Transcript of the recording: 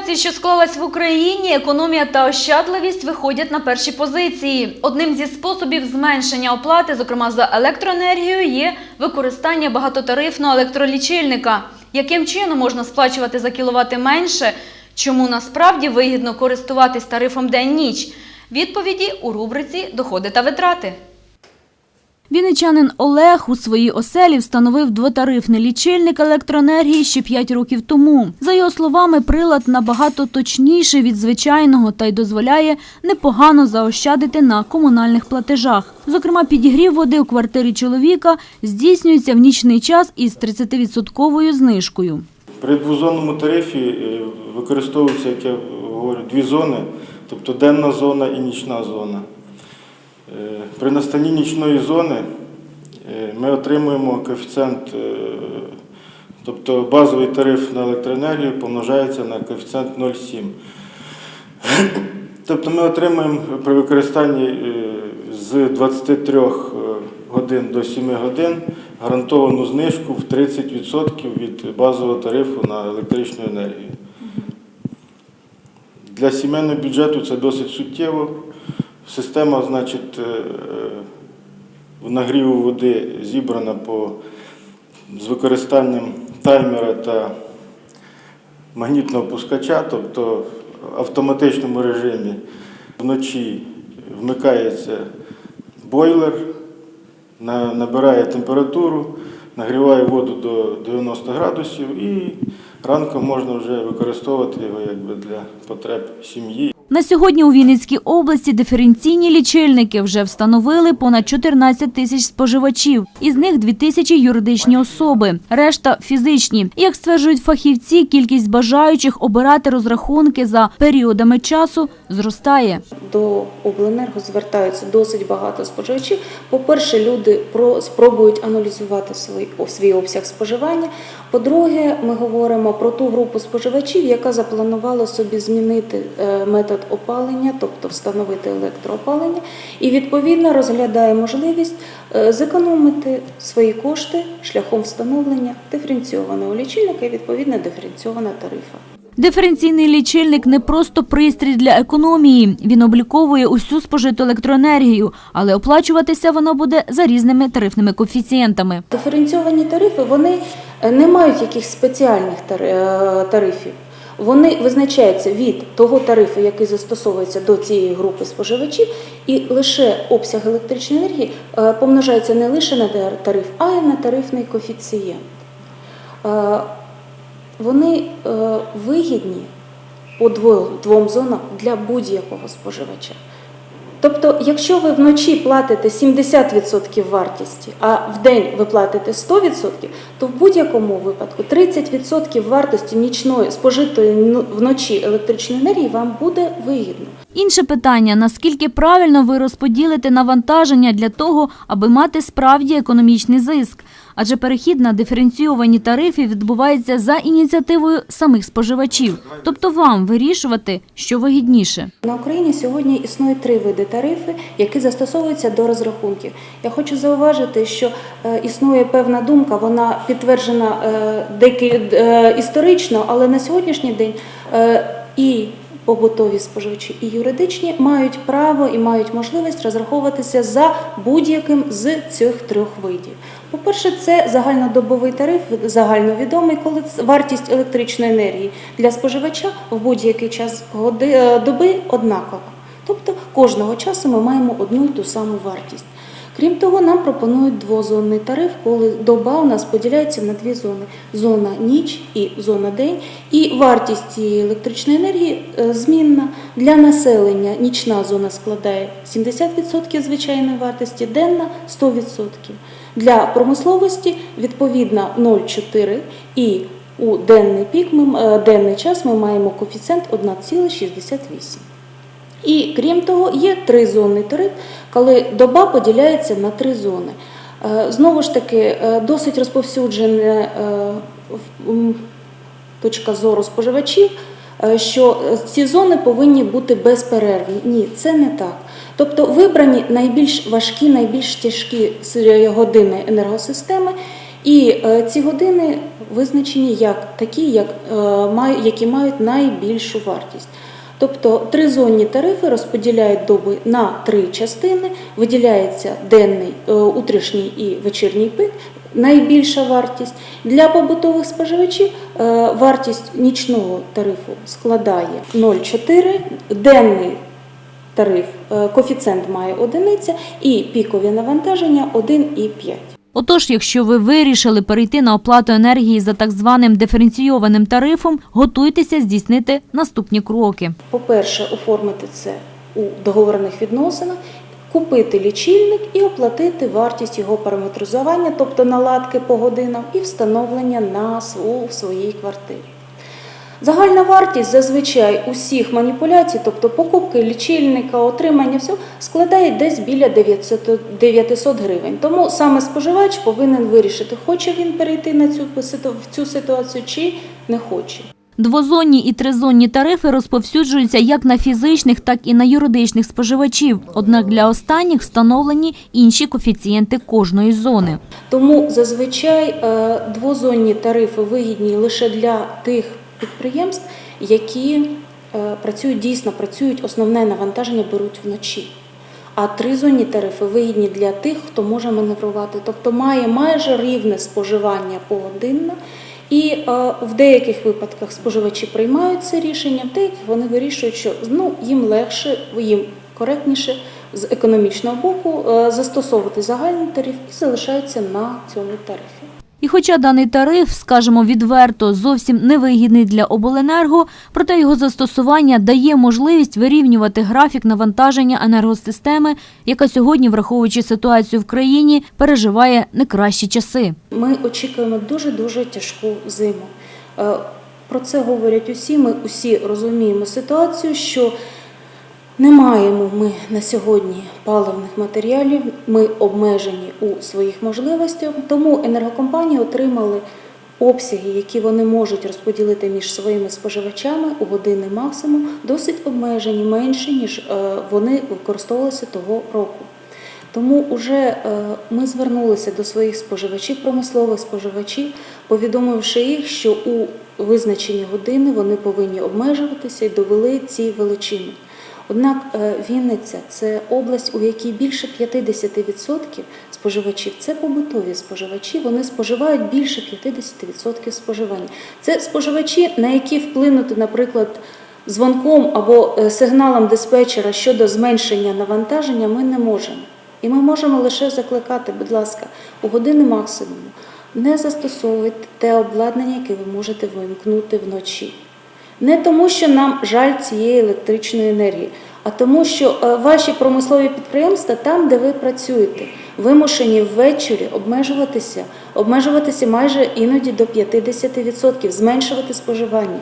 ситуації, що склалась в Україні, економія та ощадливість виходять на перші позиції. Одним зі способів зменшення оплати, зокрема за електроенергію, є використання багатотарифного електролічильника. Яким чином можна сплачувати за кіловати менше? Чому насправді вигідно користуватись тарифом день-ніч? Відповіді у рубриці Доходи та витрати. Вінничанин Олег у своїй оселі встановив двотарифний лічильник електроенергії ще 5 років тому. За його словами, прилад набагато точніший від звичайного та й дозволяє непогано заощадити на комунальних платежах. Зокрема, підігрів води у квартирі чоловіка здійснюється в нічний час із 30-відсотковою знижкою. При двозонному тарифі е, використовуються, як я говорю, дві зони, тобто денна зона і нічна зона. Е, При настанні нічної зони е, ми отримуємо коефіцієнт, е, тобто базовий тариф на електроенергію помножається на коефіцієнт 0,7. Тобто ми отримуємо при використанні з 23 годин до 7 годин гарантовану знижку в 30% від базового тарифу на електричну енергію. Для сімейного бюджету це досить суттєво. Система, значить, е, в нагріву води зібрана по, з використанням таймера та магнітного пускача, тобто в автоматичному режимі вночі вмикається бойлер, набирає температуру, нагріває воду до 90 градусів і ранком можна вже використовувати його якби для потреб сім'ї. На сьогодні у Вінницькій області диференційні лічильники вже встановили понад 14 тисяч споживачів. Із них 2 тисячі юридичні особи, решта фізичні. Як стверджують фахівці, кількість бажаючих обирати розрахунки за періодами часу зростає. До обленерго звертаються досить багато споживачів. По-перше, люди про спробують аналізувати свій, свій обсяг споживання. По-друге, ми говоримо про ту групу споживачів, яка запланувала собі змінити е, метод опалення, тобто встановити електроопалення, і відповідно розглядає можливість е, зекономити свої кошти шляхом встановлення диференційованого лічильника і відповідно диференційованого тарифа. Диференційний лічильник не просто пристрій для економії. Він обліковує усю спожиту електроенергію, але оплачуватися воно буде за різними тарифними коефіцієнтами. Диференційовані тарифи вони е, не мають якихось спеціальних е, тарифів. Вони визначаються від того тарифу, який застосовується до цієї групи споживачів, і лише обсяг електричної енергії е, помножається не лише на тариф, а й на тарифний коефіцієнт. Е, Вони е, вигідні по двом зонам для будь-якого споживача. Тобто, якщо ви вночі платите 70% вартості, а в день ви платите 100%, то в будь-якому випадку 30% вартості нічної спожитої ну, вночі електричної енергії вам буде вигідно. Інше питання: наскільки правильно ви розподілите навантаження для того, аби мати справді економічний зиск? Адже перехід на диференційовані тарифи відбувається за ініціативою самих споживачів, тобто вам вирішувати, що вигідніше. На Україні сьогодні існує три види тарифи, які застосовуються до розрахунків. Я хочу зауважити, що е, існує певна думка, вона підтверджена е, деякі е, історично, але на сьогоднішній день і побутові споживачі, і юридичні мають право і мають можливість розраховуватися за будь-яким з цих трьох видів. По-перше, це загальнодобовий тариф, загальновідомий, коли вартість електричної енергії для споживача в будь-який час е, доби однакова. Тобто кожного часу ми маємо одну і ту саму вартість. Крім того, нам пропонують двозонний тариф, коли доба у нас поділяється на дві зони: зона ніч і зона день. І вартість цієї електричної енергії е, змінна. Для населення нічна зона складає 70% звичайної вартості, денна 100%. Для промисловості відповідно 0,4 і у денний пік ми, е, денний час ми маємо коефіцієнт 1,68. І крім того, є тризонний тариф, коли доба поділяється на три зони. Е, Знову ж таки, е, досить розповсюджена е, точка зору споживачів, що ці зони повинні бути безперервні. Ні, це не так. Тобто вибрані найбільш важкі, найбільш тяжкі години енергосистеми, І ці години визначені як такі, які мають найбільшу вартість. Тобто тризонні тарифи розподіляють доби на три частини, виділяється денний, е, утрішній і вечірній пик, найбільша вартість. Для побутових споживачів е, вартість нічного тарифу складає 0,4, денний тариф, е, коефіцієнт має одиниця і пікові навантаження 1,5. Отож, якщо ви вирішили перейти на оплату енергії за так званим диференційованим тарифом, готуйтеся здійснити наступні кроки. По-перше, оформити це у договорених відносинах, купити лічильник і оплатити вартість його параметризування, тобто наладки по годинам і встановлення на у своїй квартирі. Загальна вартість зазвичай усіх маніпуляцій, тобто покупки лічильника, отримання всього, складає десь біля 900, 900 гривень. Тому саме споживач повинен вирішити, хоче він перейти на цю в цю ситуацію чи не хоче. Двозонні і тризонні тарифи розповсюджуються як на фізичних, так і на юридичних споживачів. Однак для останніх встановлені інші коефіцієнти кожної зони. Тому зазвичай е, двозонні тарифи вигідні лише для тих підприємств, які е, працюють дійсно працюють, основне навантаження беруть вночі. А тризонні тарифи вигідні для тих, хто може маневрувати, тобто має майже рівне споживання погодинно. І е, в деяких випадках споживачі приймають це рішення, в деяких вони вирішують, що ну, їм легше, їм коректніше з економічного боку е, застосовувати загальний тариф і залишаються на цьому тарифі. І хоча даний тариф, скажімо відверто, зовсім невигідний для обленерго, проте його застосування дає можливість вирівнювати графік навантаження енергосистеми, яка сьогодні, враховуючи ситуацію в країні, переживає не кращі часи. Ми очікуємо дуже-дуже тяжку зиму. Е, Про це говорять усі. Ми усі розуміємо ситуацію, що не маємо ми на сьогодні паливних матеріалів, ми обмежені у своїх можливостях, тому енергокомпанії отримали обсяги, які вони можуть розподілити між своїми споживачами у години максимум, досить обмежені, менші, ніж е, вони використовувалися того року. Тому вже е, ми звернулися до своїх споживачів, промислових споживачів, повідомивши їх, що у визначені години вони повинні обмежуватися і довели ці величини. Однак е, Вінниця це область, у якій більше 50% споживачів це побутові споживачі. Вони споживають більше 50% споживання. Це споживачі, на які вплинути, наприклад, дзвонком або е, сигналом диспетчера щодо зменшення навантаження ми не можемо. І ми можемо лише закликати, будь ласка, у години максимуму не застосовуйте те обладнання, яке ви можете вимкнути вночі. Не тому, що нам жаль цієї електричної енергії, а тому, що е, ваші промислові підприємства, там, де ви працюєте, вимушені ввечері обмежуватися, обмежуватися майже іноді до 50%, зменшувати споживання.